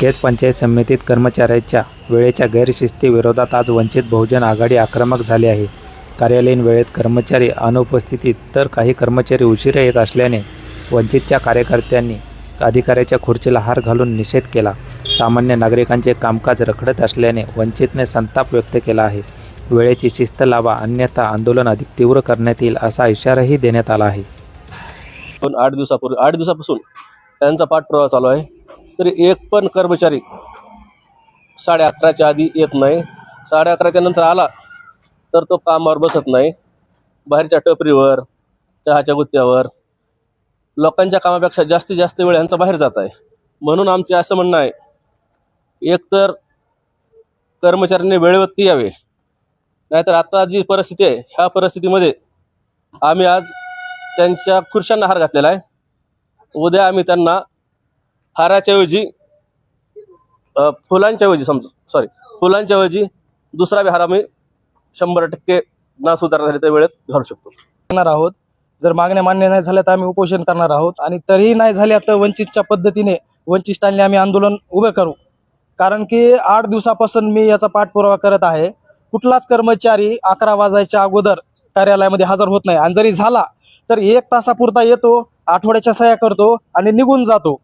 केज पंचायत समितीत कर्मचाऱ्याच्या वेळेच्या गैरशिस्तीविरोधात आज वंचित बहुजन आघाडी आक्रमक झाली आहे. कार्यालयीन वेळेत कर्मचारी अनुपस्थितीत तर काही कर्मचारी उशिरा येत असल्याने वंचितच्या कार्यकर्त्यांनी अधिकाऱ्याच्या खुर्चीला हार घालून निषेध केला. सामान्य नागरिकांचे कामकाज रखडत असल्याने वंचितने संताप व्यक्त केला आहे. वेळेची शिस्त लावा अन्यथा आंदोलन अधिक तीव्र करण्यात येईल असा इशाराही देण्यात आला आहे. पण आठ दिवसापूर्वी आठ दिवसापासून त्यांचा पाठपुरावा चालू आहे. तरी एक पण कर्मचारी साडे अकराच्या आधी येत नाही. साडे अकराच्या नंतर आला तर तो कामावर बसत नाही. बाहेरच्या टपरीवर चहाच्या गुत्त्यावर लोकांच्या कामापेक्षा जास्तीत जास्त वेळ यांचा बाहेर जात आहे. म्हणून आमचे असं म्हणणं आहे एकतर कर्मचाऱ्यांनी वेळेवरती यावे. नाहीतर आता जी परिस्थिती आहे ह्या परिस्थितीमध्ये आम्ही आज त्यांच्या खुर्शांना हार घातलेला आहे. उद्या आम्ही त्यांना हाराच्याऐवजी फुलांच्याऐवजी समजा सॉरी फुलांच्याऐवजी दुसरा बी आम्ही शंभर टक्के न सुधारणा झाली त्या वेळेत घालू शकतो. करणार आहोत. जर मागण्या मान्य नाही झाल्या तर आम्ही उपोषण करणार आहोत आणि तरीही नाही झाल्या तर वंचितच्या पद्धतीने वंचित आम्ही आंदोलन उभे करू. कारण की आठ दिवसापासून मी याचा पाठपुरावा करत आहे. कुठलाच कर्मचारी अकरा वाजायच्या अगोदर कार्यालयामध्ये हजर होत नाही. आणि जरी झाला तर एक तासापुरता येतो आठवड्याच्या सह्या करतो आणि निघून जातो.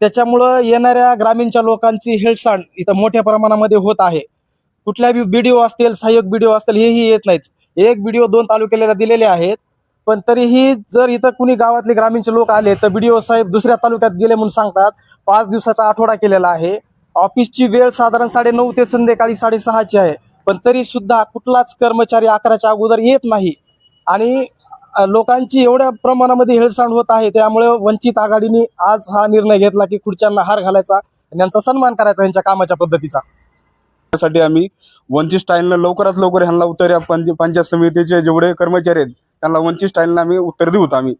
त्याच्यामुळं येणाऱ्या ग्रामीणच्या लोकांची हेळसांड इथं मोठ्या प्रमाणामध्ये होत आहे. कुठल्या बी बी असतील सहाय्यक बी असतील हेही येत नाहीत. एक व्हिडिओ दोन तालुक्याला दिलेले आहेत. पण तरीही जर इथं कुणी गावातले ग्रामीणचे लोक आले तर बी साहेब दुसऱ्या तालुक्यात गेले म्हणून सांगतात पाच दिवसाचा आठवडा केलेला आहे. ऑफिसची वेळ साधारण साडे नऊ ते संध्याकाळी साडेसहाची आहे. पण तरी सुद्धा कुठलाच कर्मचारी अकराच्या अगोदर येत नाही. आणि लोकांची एवढ्या प्रमाणामध्ये हेळसांड होत आहे त्यामुळे वंचित आघाडीने आज हा निर्णय घेतला की खुर्च्यांना हार घालायचा आणि यांचा सन्मान करायचा यांच्या कामाच्या पद्धतीचा. त्यासाठी आम्ही वंचित स्टाईलनं लवकरात लवकर ह्यांना उत्तर या पंचायत समितीचे जेवढे कर्मचारी आहेत त्यांना वंचित स्टाईलनं आम्ही उत्तर देऊत आम्ही.